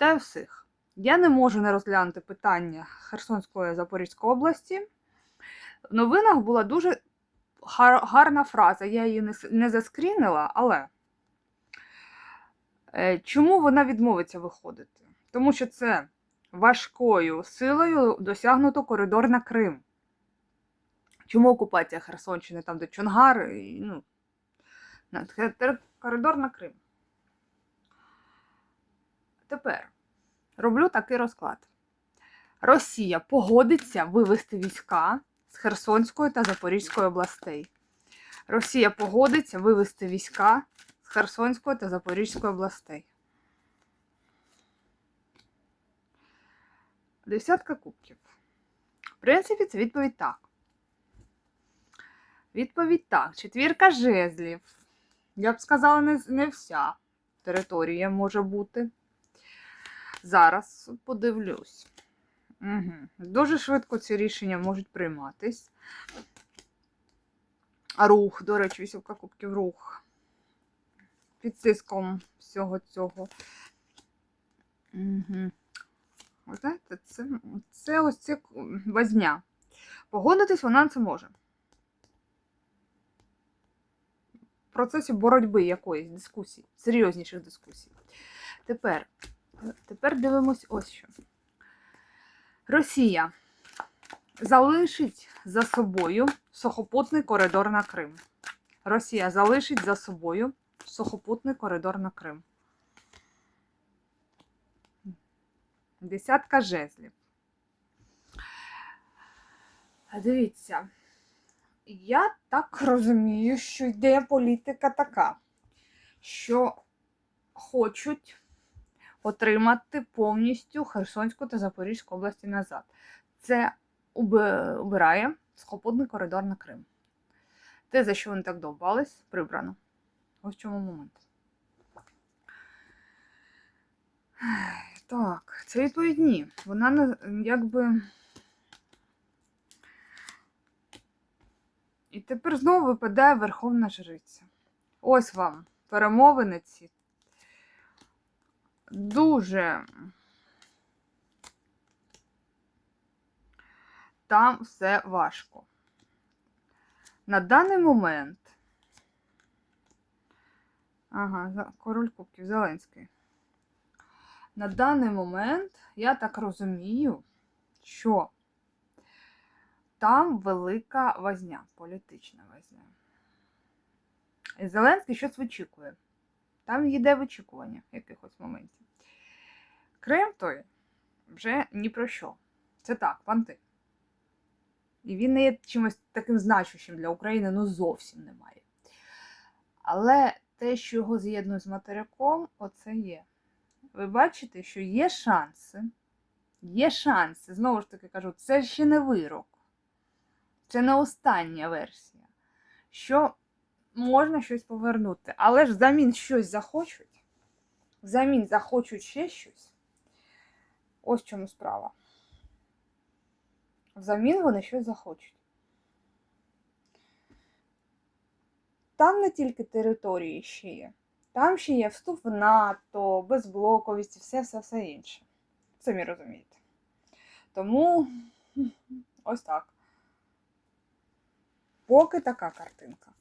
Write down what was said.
Вітаю всіх! Я не можу не розглянути питання Херсонської Запорізької області. В новинах була дуже гарна фраза. Я її не, заскрінила, але е, чому вона відмовиться виходити? Тому що це важкою силою досягнуто коридор на Крим. Чому окупація Херсонщини, там, де Чонгар, ну, коридор на Крим? Тепер роблю такий розклад. Росія погодиться вивести війська з Херсонської та Запорізької областей. Росія погодиться вивести війська з Херсонської та Запорізької областей. Десятка кубків. В принципі, це відповідь так. Відповідь так. Четвірка жезлів. Я б сказала, не, не вся територія може бути. Зараз подивлюсь. Угу. Дуже швидко ці рішення можуть прийматись. Рух, до речі, вісівка кубків рух. Під тиском всього цього. Угу. Знаєте, це, це ось це возня. Погодитись вона це може. В процесі боротьби якоїсь дискусії, серйозніших дискусій. Тепер Тепер дивимось ось що. Росія залишить за собою сухопутний коридор на Крим. Росія залишить за собою сухопутний коридор на Крим. Десятка жезлів. Дивіться, я так розумію, що йде політика така, що хочуть отримати повністю Херсонську та Запорізьку області назад. Це убирає сухопутний коридор на Крим. Те, за що вони так довбались, прибрано. Ось в чому момент. Так, це відповідь ні. Вона якби. І тепер знову випадає Верховна Жриця. Ось вам перемовини ці дуже там все важко. На даний момент. Ага, король Кубків Зеленський. На даний момент я так розумію, що там велика возня, політична возня. І Зеленський щось вичікує. Там йде вичікування якихось моментів. Крим той вже ні про що. Це так, панти. І він не є чимось таким значущим для України, ну зовсім немає. Але те, що його з'єднує з материком, оце є. Ви бачите, що є шанси. Є шанси. Знову ж таки кажу, це ще не вирок. Це не остання версія. Що можна щось повернути. Але ж взамін щось захочуть. Взамін захочуть ще щось. Ось чому справа. Взамін вони щось захочуть. Там не тільки території ще є. Там ще є вступ в НАТО, безблоковість і все-все-все інше. Самі розумієте. Тому ось так. Поки така картинка.